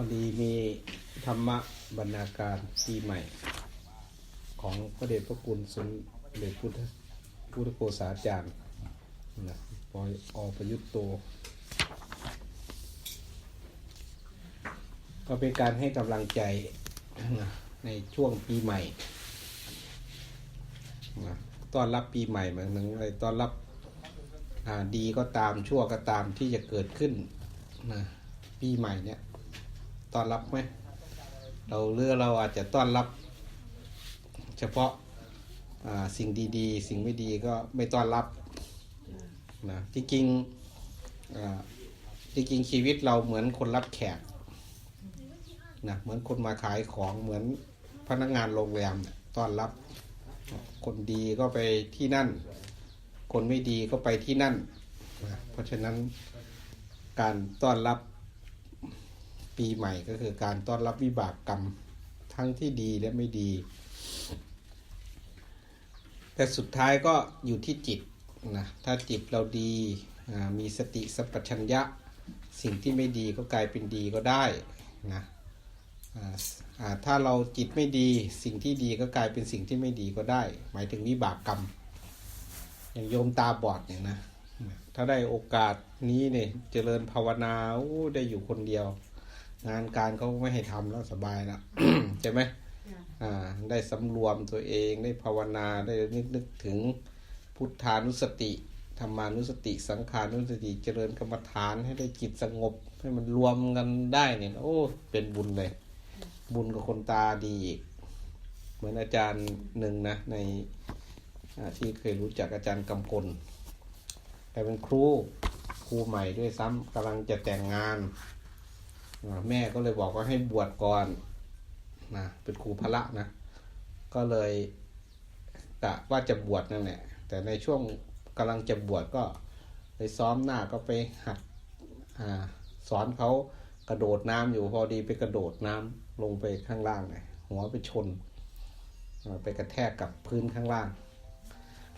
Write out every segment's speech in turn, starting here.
อดีมีธรรมะบรรณาการปีใหม่ ของพระเดชพระคุณสมเด็จพุทธพุทธโฆษาจารย์นะปอยอประยุทธ์โต ก็เป็นการให้กำลังใจในช่วงปีใหม่นะต้อนรับปีใหม่เหมือนหนึ่งอะไรต้อนรับดีก็ตามชั่วก็ตามที่จะเกิดขึ้นนะปีใหม่เนี่ย ต้อนรับไหมเราเลือกเราอาจจะต้อนรับ เฉพาะสิ่งดีๆ สิ่งไม่ดีก็ไม่ต้อนรับนะที่จริงๆอ่จริงชีวิตเราเหมือนคนรับแขกนะเหมือนคนมาขายของเหมือนพนักงานโรงแรมต้อนรับ คนดีก็ไปที่นั่น คนไม่ดีก็ไปที่นั่นนะเพราะฉะนั้นการต้อนรับ ปีใหม่ก็คือการต้อนรับวิบากกรรมทั้งที่ดีและไม่ดี แต่สุดท้ายก็อยู่ที่จิตนะถ้าจิตเราดีมีสติสัพพัญญะ สิ่งที่ไม่ดีก็กลายเป็นดีก็ได้นะถ้าเราจิตไม่ดีสิ่งที่ดีก็กลายเป็นสิ่งที่ไม่ดีก็ได้ หมายถึงวิบากกรรม อย่างโยมตาบอดเนี่ยนะถ้าได้โอกาสนี้เนี่ยเจริญภาวนาได้อยู่คนเดียว งานการเขาไม่ให้ทำแล้วสบายแล้วใช่ไหมอ่า ได้สำรวมตัวเองได้ภาวนาได้นึกนึกถึงพุทธานุสติธรรมานุสติสังขานุสติเจริญกรรมฐานให้ได้จิตสงบ ให้มันรวมกันได้เนี่ยโอ้เป็นบุญเลย บุญกับคนตาดีอีกเหมือนอาจารย์หนึ่งนะ ในอ่าที่เคยรู้จักอาจารย์กำพลแกเป็นครูครูใหม่ด้วยซ้ำกำลังจะแต่งงานอ่า แม่ก็เลยบอกว่าให้บวชก่อนนะเป็นครูพระนะ ก็เลยกะว่าจะบวชนั่นแหละแต่ในช่วงกำลังจะบวชก็ไปซ้อมหน้าก็ไปหัดอสอนเขากระโดดน้ำอยู่พอดีไปกระโดดน้ำลงไปข้างล่างเลยหัวไปชน ไปกระแทกกับพื้นข้างล่าง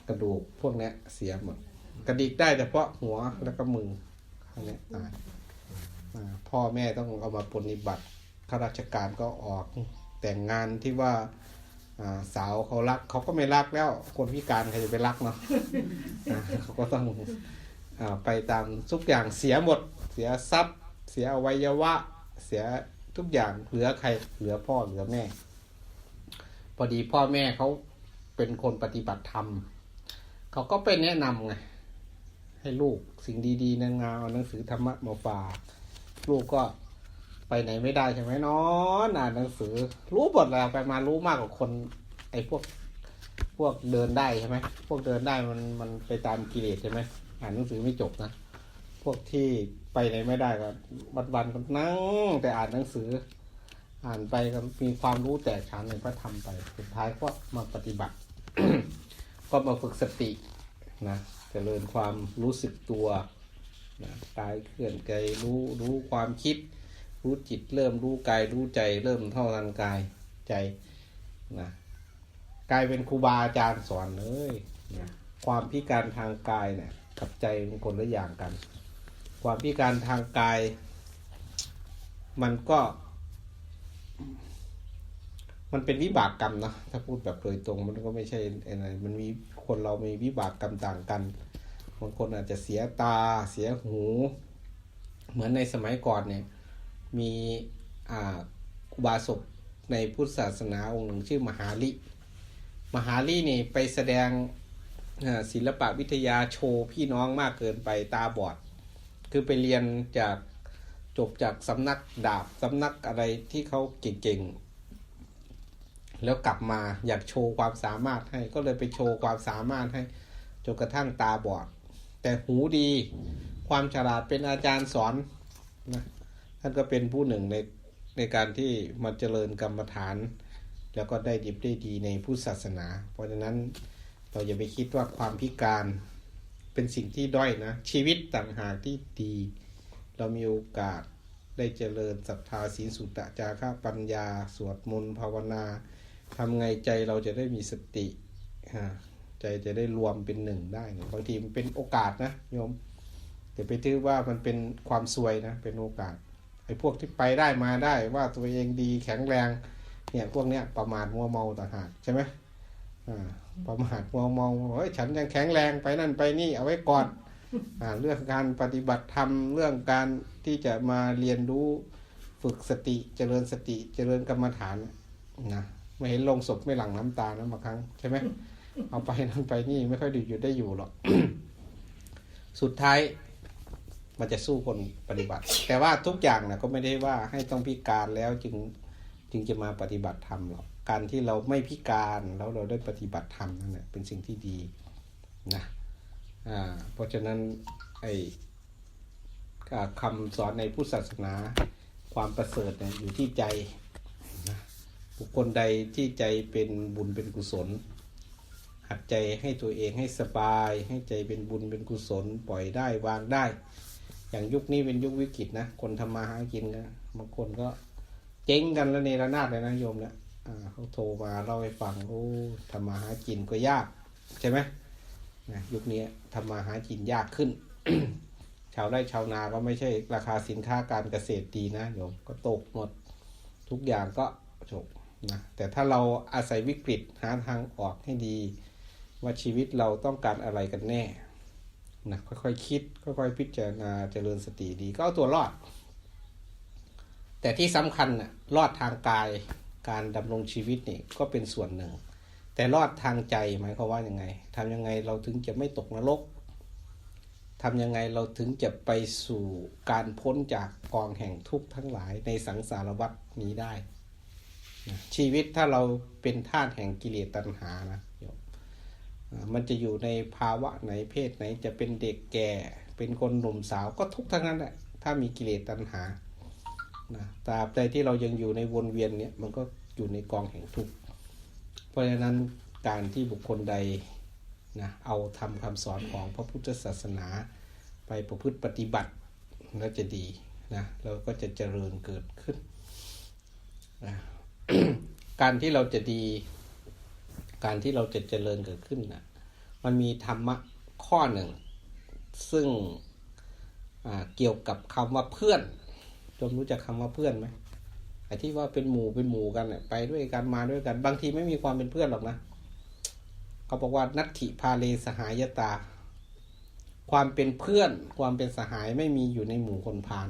กระดูกพวกนี้เสียหมด กระดิกได้แต่เพาะหัวแล้วก็มือข้างนี้ตาย พ่อแม่ต้องเอามาปฏิบัติข้าราชการก็ออกแต่งงานที่ว่าสาวเขารักเขาก็ไม่รักแล้ว คนพิการใครจะไปรักเนาะเขาก็ต้องอไปตามทุกอย่างเสียหมด เสียทรัพย์ เสียอวัยวะ เสียทุกอย่างเหลือใครเหลือพ่อเหลือแม่ พอดีพ่อแม่เขาเป็นคนปฏิบัติธรรมเขาก็ไปแนะนำไงให้ลูกสิ่งดีๆนางงามเอาหนังสือธรรมะมาฝาก ลูกก็ไปไหนไม่ได้ใช่ไหมนอนอ่านหนังสือ รู้หมดแล้วไปมารู้มากกว่าคน ไอ้พวกพวกเดินได้ใช่ไหมพวกเดินได้มันมันไปตามกิเลสใช่ไหมอ่านหนังสือไม่จบนะพวกที่ไปไหนไม่ได้ก็วันวันก็นั่งแต่อ่านหนังสือ อ่านไปก็มีความรู้แตกฉานในพระธรรมไป สุดท้ายก็มาปฏิบัติ ก็มาฝึกสตินะเจริญความรู้สึกตัว นะกายเคลื่อนกายรู้รู้ความคิด รู้จิตเริ่มรู้กายรู้ใจ เริ่มเท่าทันกายใจนะกายเป็นครูบาอาจารย์สอนเลยนะความพิการทางกายเนี่ยกับใจเป็นคนละอย่างกัน ความพิการทางกาย มันก็ มันเป็นวิบากกรรมนะถ้าพูดแบบโดยตรงมันก็ไม่ใช่อะไรมันมีคนเรามีวิบากกรรมต่างกัน บางคนอาจจะเสียตาเสียหู เหมือนในสมัยก่อนเนี่ยมีอุบาสกในพุทธศาสนาองค์หนึ่งชื่อมหาลิ มหาลินี่ไปแสดงศิลปะวิทยาโชว์พี่น้องมากเกินไปตาบอด คือไปเรียนจากจบจากสำนักดาบสำนักอะไรที่เขาเก่งๆ แล้วกลับมาอยากโชว์ความสามารถให้ก็เลยไปโชว์ความสามารถให้จนกระทั่งตาบอด แต่หูดีความฉลาดเป็นอาจารย์สอนนะท่านก็เป็นผู้หนึ่งในในการที่มาเจริญกรรมฐาน แล้วก็ได้ดิบได้ดีในพุทธศาสนา เพราะฉะนั้นเราอย่าไปคิดว่าความพิการเป็นสิ่งที่ด้อยนะ ชีวิตต่างหากที่ดี เรามีโอกาสได้เจริญศรัทธาศีลสุตะจาระปัญญา สวดมนต์ภาวนาทำไงใจเราจะได้มีสติอ่า ใจจะได้รวมเป็นหนึ่งได้เนี่ยบางทีมันเป็นโอกาสนะโยมอย่าไปถือว่ามันเป็นความซวยนะเป็นโอกาสไอ้พวกที่ไปได้มาได้ว่าตัวเองดีแข็งแรงเนี่ยพวกเนี้ยประมาทมัวเมาต่างหากใช่ไหมอ่าประมาทมัวเมาเฮ้ยฉันยังแข็งแรงไปนั่นไปนี่เอาไว้ก่อนอ่าเรื่องการปฏิบัติธรรมเรื่องการที่จะมาเรียนรู้ฝึกสติเจริญสติเจริญกรรมฐานนะไม่เห็นลงศพไม่หลั่งน้ำตานะบางครั้งใช่ไหม เอาไปนั่นไปนี่ไม่ค่อยไดีอยู่ได้อยู่หรอก สุดท้าย มันจะสู้คนปฏิบัติ แต่ว่าทุกอย่างนะก็ไม่ได้ว่าให้ต้องพิการแล้วจึงจึงจะมาปฏิบัติธรรมหรอก การที่เราไม่พิการแล้วเราได้ปฏิบัติธรรมนั่นแหละเป็นสิ่งที่ดีนะอ่าเพราะฉะนั้นไอ้คำสอนในพุทธศาสนาความประเสริฐเนี่ยอยู่ที่ใจนะบุคคลใดที่ใจเป็นบุญเป็นกุศล ดใจให้ตัวเองให้สบาย ให้ใจเป็นบุญเป็นกุศลปล่อยได้วางได้ อย่างยุคนี้เป็นยุควิกฤตนะ คนทำมาหากินกันบางคนก็เจ๊งกันแล้วในระนาดเลยนะโยมเนี่ยอ่าเขาโทรมาเล่าให้ฟังโอ้ทำมาหากินก็ยากใช่ไหมนะยุคนี้ทำมาหากินยากขึ้น ชาวไร่ชาวนาก็ไม่ใช่ราคาสินค้าการเกษตรดีนะโยมก็ตกหมดทุกอย่างก็จบนะแต่ถ้าเราอาศัยวิกฤตหาทางออกให้ดี ว่าชีวิตเราต้องการอะไรกันแน่นะค่อยๆคคิด ค่อยๆพิจารณาเจริญสติดี ก็เอาตัวรอด แต่ที่สำคัญน่ะรอดทางกายการดำรงชีวิตนี่ก็เป็นส่วนหนึ่ง แต่รอดทางใจหมายความว่ายังไงทำยังไงเราถึงจะไม่ตกนรกทำยังไงเราถึงจะไปสู่การพ้นจากกองแห่งทุกข์ทั้งหลายในสังสารวัฏนี้ได้ ชีวิตถ้าเราเป็นทาสแห่งกิเลสตัณหานะโยม มันจะอยู่ในภาวะไหนเพศไหนจะเป็นเด็กแก่ เป็นคนหนุ่มสาวก็ทุกทั้งนั้นแหละถ้ามีกิเลสตัณหานะตราบใดที่เรายังอยู่ในวนเวียนเนี่ยมันก็อยู่ในกองแห่งทุกข์เพราะฉะนั้นการที่บุคคลใดนะเอาทำคำสอนของพระพุทธศาสนา ไปประพฤติปฏิบัติแล้วจะดีนะเราก็จะเจริญเกิดขึ้นนะการที่เราจะดี การที่เราจะเจริญเกิดขึ้นนะมันมีธรรมะข้อหนึ่ง ซึ่งเกี่ยวกับคำว่าเพื่อนจมรู้จักคำว่าเพื่อนไหมไอ้ที่ว่าเป็นหมู่เป็นหมู่กันเนี่ยไปด้วยกันมาด้วยกัน บางทีไม่มีความเป็นเพื่อนหรอกนะเขาบอกว่านัตถิพาเลสหายตา ความเป็นเพื่อน ความเป็นสหายไม่มีอยู่ในหมู่คนพาล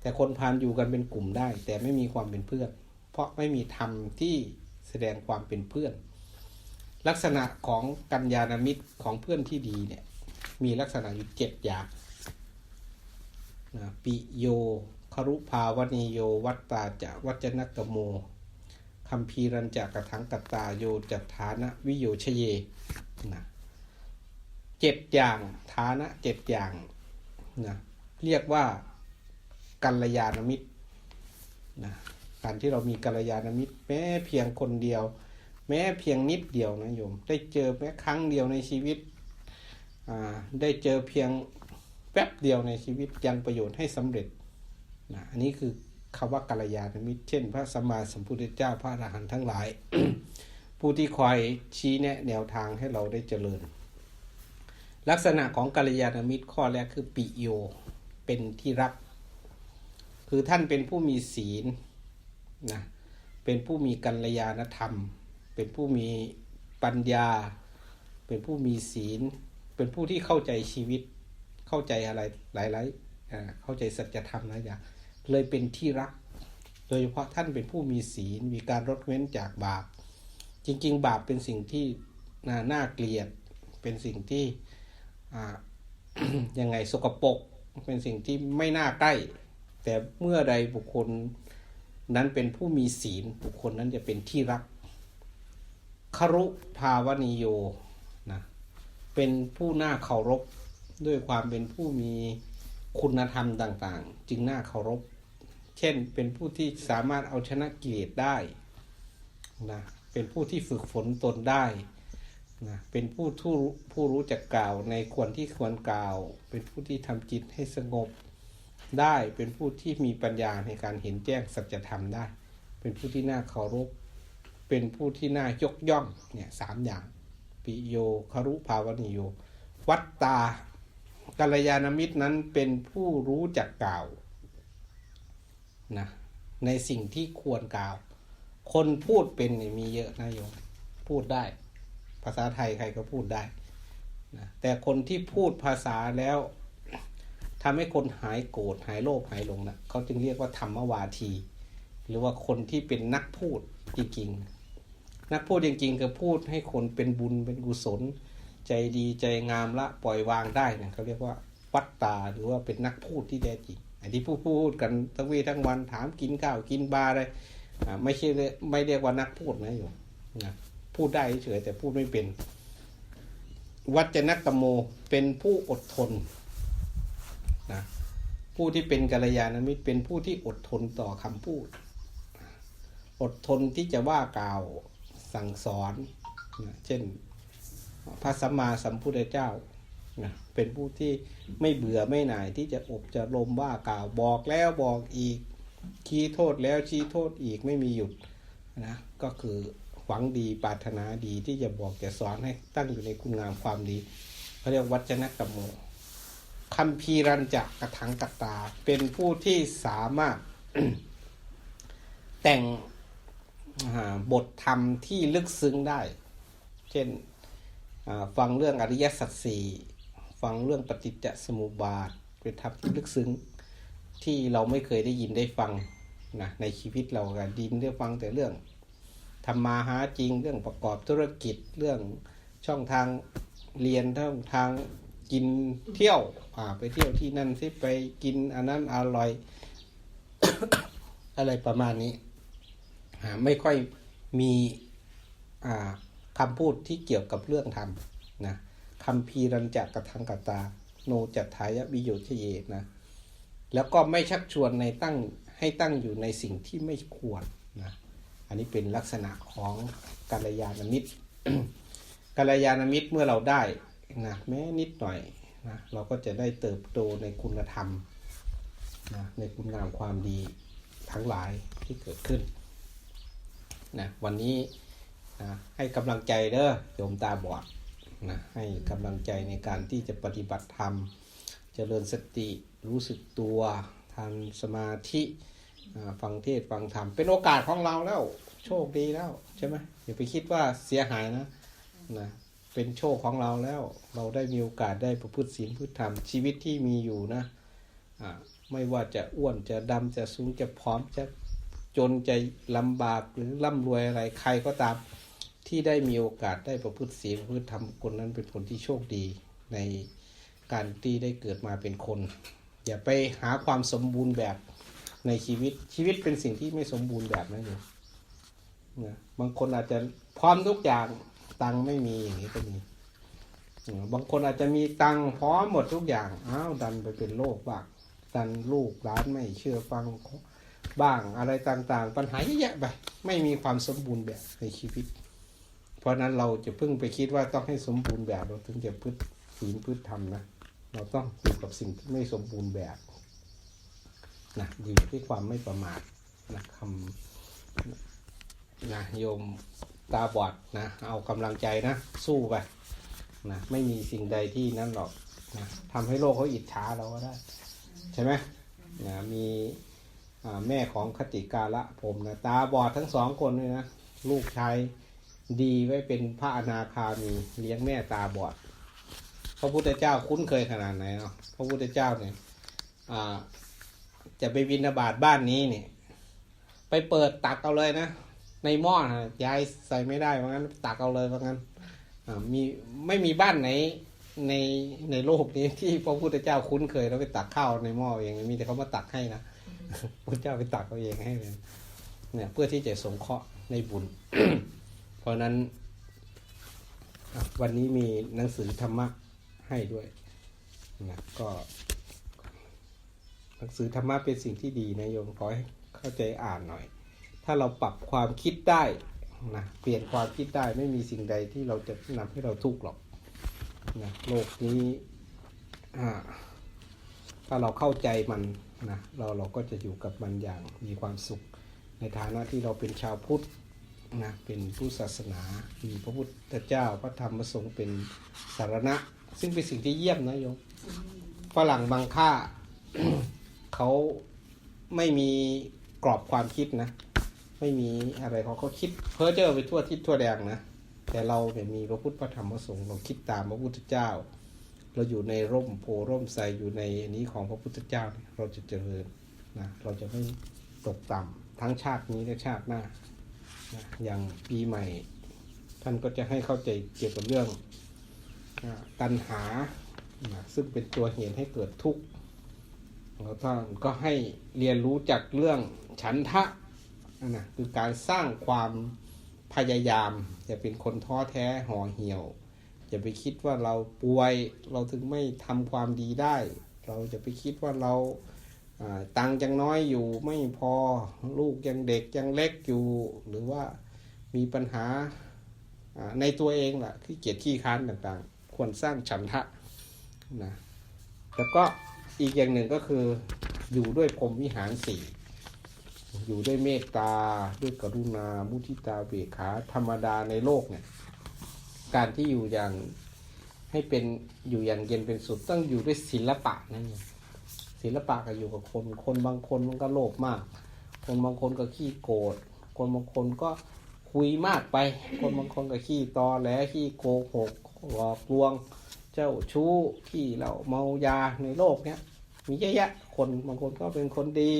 แต่คนพาลอยู่กันเป็นกลุ่มได้ แต่ไม่มีความเป็นเพื่อน เพราะไม่มีธรรมที่แสดงความเป็นเพื่อน ลักษณะของกัญญาณมิตรของเพื่อนที่ดีเนี่ยมีลักษณะอยู่เจ็ดอย่างนะปิโยครุภาวนีโยวัตตาจะวัจนกโมคัมพีรัญจากกถังกตตาโยจัตฐานะวิโยชเยนะเจ็ดอย่างฐานะเจ็ดอย่างนะเรียกว่ากัลยาณมิตรนะการที่เรามีกัลยาณมิตรแม้เพียงคนเดียว แม้เพียงนิดเดียวนะโยม ได้เจอแม้ครั้งเดียวในชีวิตได้เจอเพียงแป๊บเดียวในชีวิตยังประโยชน์ให้สำเร็จนะอันนี้คือคำว่ากัลยาณมิตรเช่น พระสัมมาสัมพุทธเจ้าพระอรหันต์ทั้งหลาย ผู้ที่คอยชี้แนะแนวทางให้เราได้เจริญ ลักษณะของกัลยาณมิตรข้อแรกคือปิโยเป็นที่รัก คือท่านเป็นผู้มีศีลนะเป็นผู้มีกัลยาณธรรม เป็นผู้มีปัญญา เป็นผู้มีศีล เป็นผู้ที่เข้าใจชีวิต เข้าใจอะไรหลายๆเข้าใจสัจธรรมหลายอย่างเลยเป็นที่รัก โดยเฉพาะท่านเป็นผู้มีศีล มีการลดเว้นจากบาป จริง ๆ บาปเป็นสิ่งที่น่านาเกลียด เป็นสิ่งที่ยังไงสกปรก เป็นสิ่งที่ไม่น่าใกล้ แต่เมื่อใดบุคคลนั้นเป็นผู้มีศีล บุคคลนั้นจะเป็นที่รัก ครุภาวนิโยนะเป็นผู้น่าเคารพด้วยความเป็นผู้มีคุณธรรมต่าง ๆ จึงน่าเคารพ เช่นเป็นผู้ที่สามารถเอาชนะกิเลสได้นะเป็นผู้ที่ฝึกฝนตนได้นะเป็นผู้ทู้ผู้รู้จักกล่าวในควรที่ควรกล่าว เป็นผู้ที่ทำจิตให้สงบได้ เป็นผู้ที่มีปัญญาในการเห็นแจ้งสัจธรรมได้ เป็นผู้ที่น่าเคารพ เป็นผู้ที่น่ายกย่องเนี่ยสามอย่าง ปิโยคารุภาวนิโย วัตตากัลยาณมิตรนั้นเป็นผู้รู้จักกล่าวนะในสิ่งที่ควรกล่าว คนพูดเป็นเนี่ยมีเยอะนะโยมพูดได้ ภาษาไทยใครก็พูดได้นะแต่คนที่พูดภาษาแล้วทำให้คนหายโกรธหายโลภหายหลงนะเขาจึงเรียกว่าธรรมวาที หรือว่าคนที่เป็นนักพูดจริงๆ นักพูดจริงๆคือพูดให้คนเป็นบุญเป็นกุศล ใจดีใจงามละปล่อยวางได้เนี่ยเขาเรียกว่าวัตตาหรือว่าเป็นนักพูดที่แท้จริงไอ้ที่พูดพูดกันทั้งวีทั้งวันถามกินข้าวกินบาร์อะไรไม่ใช่ไม่เรียกว่านักพูดนะโยมนะพูดได้เฉยแต่พูดไม่เป็น วัจนกรรมโมเป็นผู้อดทนนะผู้ที่เป็นกัลยาณมิตรเป็นผู้ที่อดทนต่อคำพูด อดทนที่จะว่ากล่าว สั่งสอนนะเช่นพระสัมมาสัมพุทธเจ้านะเป็นผู้ที่ไม่เบื่อไม่หน่ายที่จะอบจะลมว่ากล่าวบอกแล้วบอกอีกชี้โทษแล้วชี้โทษอีกไม่มีหยุดนะก็คือหวังดีปรารถนาดีที่จะบอกจะสอนให้ตั้งอยู่ในคุณงามความดีเขาเรียกวัจนกรรมโมคัมภีรัญจักกระถังกตตา เป็นผู้ที่สามารถแต่ง บทธรรมที่ลึกซึ้งได้ เช่นฟังเรื่องอริยสัจสี่ฟังเรื่องปฏิจจสมุปบาทเป็นธรรมที่ลึกซึ้งที่เราไม่เคยได้ยินได้ฟังนะในชีวิตเรากันดินได้ฟังแต่เรื่องทำมาหาจริงเรื่องประกอบธุรกิจเรื่องช่องทางเรียนช่องทางกินเที่ยวอ่าไปเที่ยวที่นั่นสิไปกินอันนั้นอร่อย อะไรประมาณนี้ ไม่ค่อยมีอ่าคำพูดที่เกี่ยวกับเรื่องธรรมนะคำพีรัญจักกระทังกตา โนจัตถายวิโยชเยนะแล้วก็ไม่ชักชวนในตั้งให้ตั้งอยู่ในสิ่งที่ไม่ควรนะอันนี้เป็นลักษณะของกัลยาณมิตรกัลยาณมิตรเมื่อเราได้นะแม้นิดหน่อยนะเราก็จะได้เติบโตในคุณธรรมนะในคุณงามความดีทั้งหลายที่เกิดขึ้น นะวันนี้นะให้กำลังใจเด้อโยมตาบอดนะให้กำลังใจในการที่จะปฏิบัติธรรมเจริญสติรู้สึกตัวทำสมาธิฟังเทศฟังธรรมเป็นโอกาสของเราแล้ว โชคดีแล้วใช่ไหมอย่าไปคิดว่าเสียหายนะนะเป็นโชคของเราแล้ว เราได้มีโอกาสได้ประพฤติศีลพฤติธรรมชีวิตที่มีอยู่นะอ่าไม่ว่าจะอ้วนจะดำจะสูงจะผอมจะ จนจะลำบากหรือร่ำรวยอะไรใครก็ตามที่ได้มีโอกาสได้ประพฤติศีลประพฤติธรรมคนนั้นเป็นคนที่โชคดีในการที่ได้เกิดมาเป็นคน อย่าไปหาความสมบูรณ์แบบในชีวิตชีวิตเป็นสิ่งที่ไม่สมบูรณ์แบบนั่นเองนะบางคนอาจจะพร้อมทุกอย่างตังไม่มีอย่างนี้ก็มีบางคนอาจจะมีตังพร้อมหมดทุกอย่างอ้าวดันไปเป็นโรคบ้างดันลูกหลานไม่เชื่อฟัง บ้างอะไรต่างๆ ปัญหาเยอะแยะไปไม่มีความสมบูรณ์แบบในชีวิต เพราะนั้นเราจะเพิ่งไปคิดว่าต้องให้สมบูรณ์แบบเราถึงจะพืชศีลพืชธรรมนะ เราต้องอยู่กับสิ่งที่ไม่สมบูรณ์แบบนะอยู่ที่ความไม่ประมาทนะคำนะโยมตาบอดนะเอากำลังใจนะ สู้ไปนะไม่มีสิ่งใดที่นั่นหรอกนะทำให้โลกเขาอิจฉาเราก็ได้ ใช่ไหมนะมี แม่ของคติกาละผมนะตาบอดทั้งสองคนเลยนะลูกชายดีไว้เป็นพระอนาคามีเลี้ยงแม่ตาบอด พระพุทธเจ้าคุ้นเคยขนาดไหนเนาะพระพุทธเจ้าเนี่ยจะไปบินบาตบ้านนี้เนี่ย ไปเปิดตักเอาเลยนะในหม้อนะยายใส่ไม่ได้เพราะงั้นตักเอาเลยเพราะงั้นมีไม่มีบ้านไหนในในโลกนี้ที่พระพุทธเจ้าคุ้นเคยแล้วไปตักข้าวในหม้อเองมีแต่เขามาตักให้นะ พระเจ้าไปตักเอาเองให้เลยเนี่ยเพื่อที่จะสงเคราะห์ในบุญ เพราะนั้น วันนี้มีหนังสือธรรมะให้ด้วยนะก็หนังสือธรรมะเป็นสิ่งที่ดีนะโยมขอให้เข้าใจอ่านหน่อย ถ้าเราปรับความคิดได้นะเปลี่ยนความคิดได้ไม่มีสิ่งใดที่เราจะนำให้เราทุกข์หรอกนะโลกนี้อ่า ถ้าเราเข้าใจมันนะเราเราก็จะอยู่กับมันอย่างมีความสุข ในฐานะที่เราเป็นชาวพุทธนะเป็นผู้ศาสนามีพระพุทธเจ้าพระธรรมพระสงฆ์เป็นสารณะ ซึ่งเป็นสิ่งที่เยี่ยมนะโยมฝรั่งบางค่าเขาไม่มีกรอบความคิดนะ ไม่มีอะไรเขาก็คิด เพ้อเจ้อไปทั่วทิศทั่วแดงนะ แต่เราเนี่ยมีพระพุทธพระธรรมพระสงฆ์เราคิดตามพระพุทธเจ้า เราอยู่ในร่มโพร่มไทรอยู่ในอันนี้ของพระพุทธเจ้าเราจะเจริญนะเราจะไม่ตกต่ำทั้งชาตินี้และชาติหน้านะอย่างปีใหม่ ท่านก็จะให้เข้าใจเกี่ยวกับเรื่องอาตัณหานะซึ่งเป็นตัวเหตุให้เกิดทุกข์แล้วท่านก็ให้เรียนรู้จากเรื่องฉันทะนะคือการสร้างความพยายามอย่าเป็นคนท้อแท้ห่อเหี่ยว อย่าไปคิดว่าเราป่วยเราถึงไม่ทำความดีได้ เราจะไปคิดว่าเราตังค์ยังน้อยอยู่ไม่พอลูกยังเด็กยังเล็กอยู่ หรือว่ามีปัญหาในตัวเองแหละขี้เกียจขี้ค้านต่างๆ ควรสร้างฉันทะนะแล้วก็อีกอย่างหนึ่งก็คืออยู่ด้วยพรมวิหารสี่อยู่ด้วยเมตตาด้วยกรุณา มุทิตาเบขาธรรมดาในโลกเนี่ย การที่อยู่อย่างให้เป็นอยู่อย่างเย็นเป็นสุดต้องอยู่ด้วยศิลปะนั่นเองศิลปะก็อยู่กับคน คนบางคนมันก็โลภมาก คนบางคนก็ขี้โกรธคนบางคนก็คุยมากไป คนบางคนก็ขี้ตอแหลขี้โกหกหลอกลวง เจ้าชู้ขี้เหล้าเมายาในโลกเนี้ยมีเยอะแยะคนบางคนก็เป็นคนดี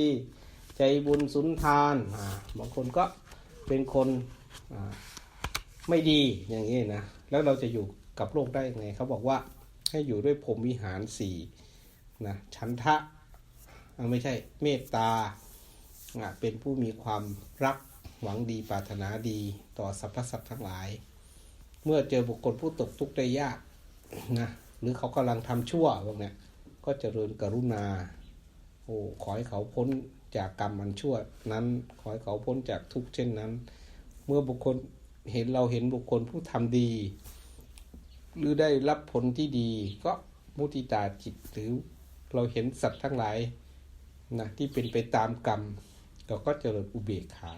ใจบุญสุนทานบางคนก็เป็นคนอ่า ไม่ดีอย่างนี้นะ แล้วเราจะอยู่กับโลกได้ยังไงเขาบอกว่าให้อยู่ด้วยพรมวิหารสี่นะชันทะไม่ใช่เมตตาเป็นผู้มีความรักหวังดีปรารถนาดีต่อสรรพสัตว์ทั้งหลาย เมื่อเจอบุคคลผู้ตกทุกข์ได้ยากนะหรือเขากำลังทำชั่วพวกเนี้ยก็จเจริญกรุณาโอ้ขอให้เขาพ้นจากกรรมมันชั่วนั้น ขอให้เขาพ้นจากทุกข์เช่นนั้น เมื่อบุคคล เห็นเราเห็นบุคคลผู้ทำดี หรือได้รับผลที่ดี ก็มุติตาจิตหรือเราเห็นสัตว์ทั้งหลายนะที่เป็นไปตามกรรมเราก็เจริญอุเบกขา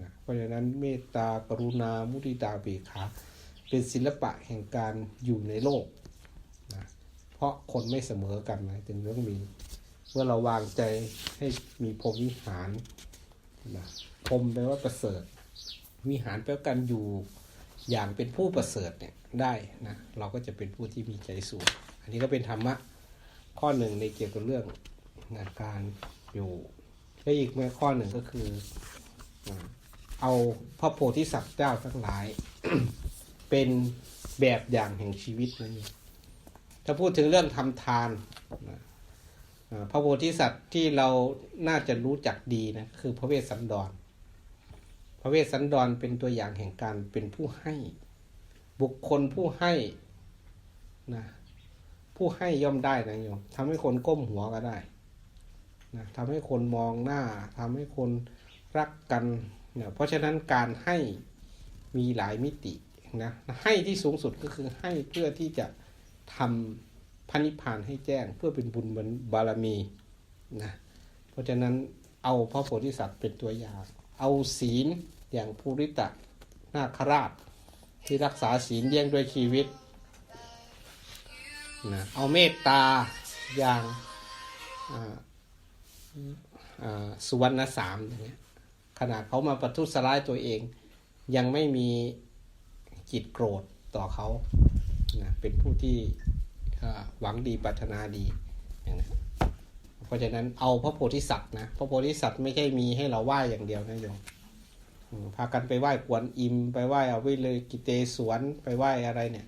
นะเพราะฉะนั้นเมตตากรุณามุติตาเบกขาเป็นศิลปะแห่งการอยู่ในโลกนะเพราะคนไม่เสมอกันนะจึงต้องมีเมื่อเราวางใจให้มีพรหมวิหารนะพรหมแปลว่าประเสริฐ วิหารแปลการอยู่อย่างเป็นผู้ประเสริฐเนี่ยได้นะเราก็จะเป็นผู้ที่มีใจสูง อันนี้ก็เป็นธรรมะข้อหนึ่งในเกี่ยวกับเรื่องนการอยู่และอีกข้อหนึ่งก็คือ เอาพระโพธิสัตว์เจ้าทั้งหลาย เป็นแบบอย่างแห่งชีวิตนั่นเองถ้าพูดถึงเรื่องทำทานนะพระโพธิสัตว์ที่เราน่าจะรู้จักดีนะคือพระเวสสันดร พระเวสสันดรเป็นตัวอย่างแห่งการเป็นผู้ให้ บุคคลผู้ให้นะผู้ให้ย่อมได้นะโยมทำให้คนก้มหัวก็ได้นะทำให้คนมองหน้าทำให้คนรักกันนะเพราะฉะนั้นการให้มีหลายมิตินะให้ที่สูงสุดก็คือให้เพื่อที่จะทำพระนิพพานให้แจ้งเพื่อเป็นบุญบารมีนะเพราะฉะนั้นเอาพระโพธิสัตว์เป็นตัวอย่าง เอาศีลอย่างภูริตะนาคราช ที่รักษาศีลเลี้ยงด้วยชีวิตนะเอาเมตตาอย่างสุวรรณสามอย่างเงี้ยขนาดเขามาประทุษร้ายตัวเอง ยังไม่มีจิตโกรธต่อเขานะเป็นผู้ที่หวังดีปรารถนาดีอย่างนั้น เพราะฉะนั้นเอาพระโพธิสัตว์นะพระโพธิสัตว์ไม่ใช่มีให้เราไหว้อย่างเดียวนะโยมพากันไปไหว้กวนอิม ไปไหว้เอาไว้เลยกิเตสวนไปไหว้อะไรเนี่ย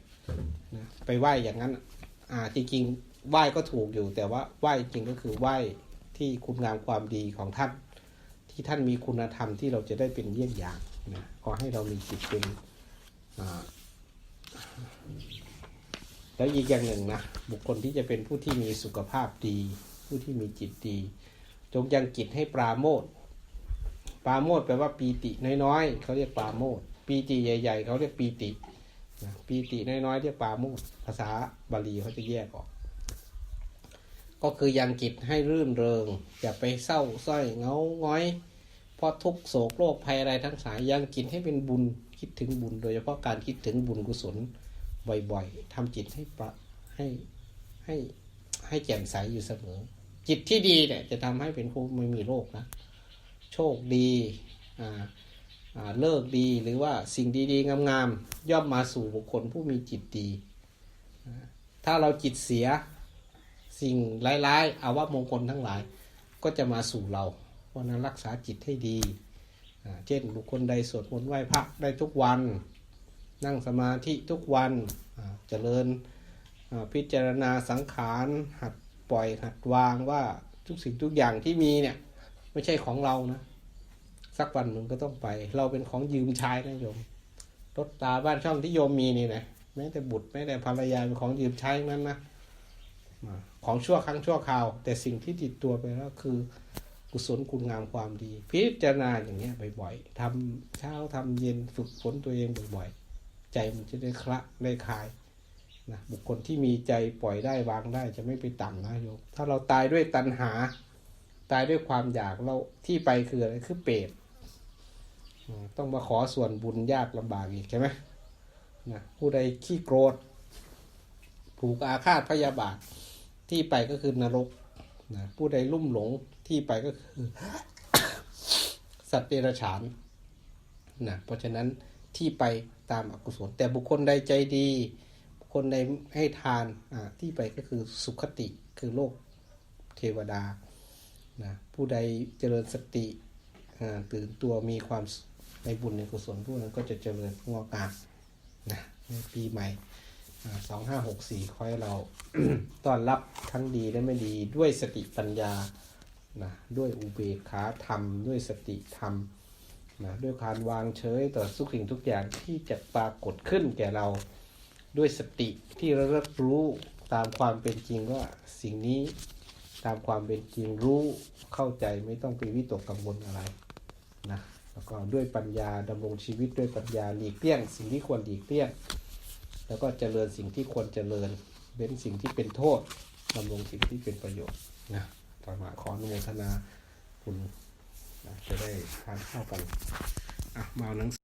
นะไปไหว้อย่างนั้น อ่าจริงๆไหว้ก็ถูกอยู่ แต่ว่าไหว้จริงก็คือไหว้ที่คุณงามความดีของท่าน ที่ท่านมีคุณธรรมที่เราจะได้เป็นเยี่ยงอย่างนะขอให้เรามีจิตเป็นอ่าแล้วอีกอย่างหนึ่งนะบุคคลที่จะเป็นผู้ที่มีสุขภาพดี ผู้ที่มีจิตดี จงยังจิตให้ปราโมทปราโมทแปลว่าปีติน้อยๆเขาเรียกปราโมทปีติใหญ่ ๆเขาเรียกปีติปีติน้อยๆเรียกปราโมทภาษาบาลีเขาจะแยกออก ก็คือยังจิตให้รื่นเริง อย่าไปเศร้าสร้อยเงาง้อย เพราะทุกโศกโรคภัยอะไรทั้งสายยังจิตให้เป็นบุญคิดถึงบุญ โดยเฉพาะการคิดถึงบุญกุศลบ่อยๆทำจิตให้ประให้ให้ ให้แจ่มใสอยู่เสมอ จิตที่ดีเนี่ยจะทำให้เป็นผู้ไม่มีโรคนะ โชคดีอ่าเลิกดีหรือว่าสิ่งดีๆ งามๆย่อมมาสู่บุคคลผู้มีจิตดี ถ้าเราจิตเสียสิ่งร้ายๆอาวะมงคลทั้งหลายก็จะมาสู่เรา เพราะนั้นรักษาจิตให้ดี เช่นบุคคลใดสวดมนต์ไหว้พระได้ทุกวัน นั่งสมาธิทุกวันเจริญ พิจารณาสังขารหัดปล่อยหัดวางว่าทุกสิ่งทุกอย่างที่มีเนี่ย ไม่ใช่ของเรานะ สักวันหนึ่งก็ต้องไป เราเป็นของยืมใช้นะโยมรถตาบ้านช่องที่โยมมีนี่นะแม้แต่บุตรแม้แต่ภรรยาเป็นของยืมใช้นั้นนะของชั่วครั้งชั่วคราว แต่สิ่งที่ติดตัวไปแล้วคือกุศลคุณงามความดี พิจารณาอย่างเงี้ยบ่อยๆทำเช้าทำเย็นฝึกฝนตัวเองบ่อยๆ ใจมันจะได้คละได้คลาย นะบุคคลที่มีใจปล่อยได้วางได้จะไม่ไปต่ำนะโยมถ้าเราตายด้วยตัณหา ตายด้วยความอยากเราที่ไปคืออะไรคือเปรตต้องมาขอส่วนบุญยากลำบากอีกใช่ไหมนะผู้ใดขี้โกรธผูกอาฆาตพยาบาทที่ไปก็คือนรกนะผู้ใดลุ่มหลงที่ไปก็คือ สัตว์เดรัจฉานนะเพราะฉะนั้นที่ไปตามอกุศลแต่บุคคลใดใจดี คคลใดให้ทานที่ไปก็คือสุขติคือโลกเทวดานะผู้ใดเจริญสติตื่นตัวมีความในบุญในกุศลผู้นั้นก็จะเจริญงอกงามนะในปีใหม่สองห้าหกสี่ขอให้เราต้อนรับทั้งดีและไม่ดีด้วยสติปัญญานะด้วยอุเบกขาธรรม ด้วยสติธรรมนะด้วยการวางเฉยต่อทุกสิ่งทุกอย่างที่จะปรากฏขึ้นแก่เรา ด้วยสติที่ระลึกรู้ตามความเป็นจริงว่าสิ่งนี้ตามความเป็นจริงรู้เข้าใจไม่ต้องไปวิตกกังวลอะไรนะแล้วก็ด้วยปัญญาดำรงชีวิตด้วยปัญญาหลีกเลี่ยง สิ่งที่ควรหลีกเลี่ยง แล้วก็เจริญสิ่งที่ควรเจริญเว้นสิ่งที่เป็นโทษดำรงสิ่งที่เป็นประโยชน์นะต่อมาขออนุโมทนาคุณนะจะได้ทานข้าวกันอะมาเอาหนังส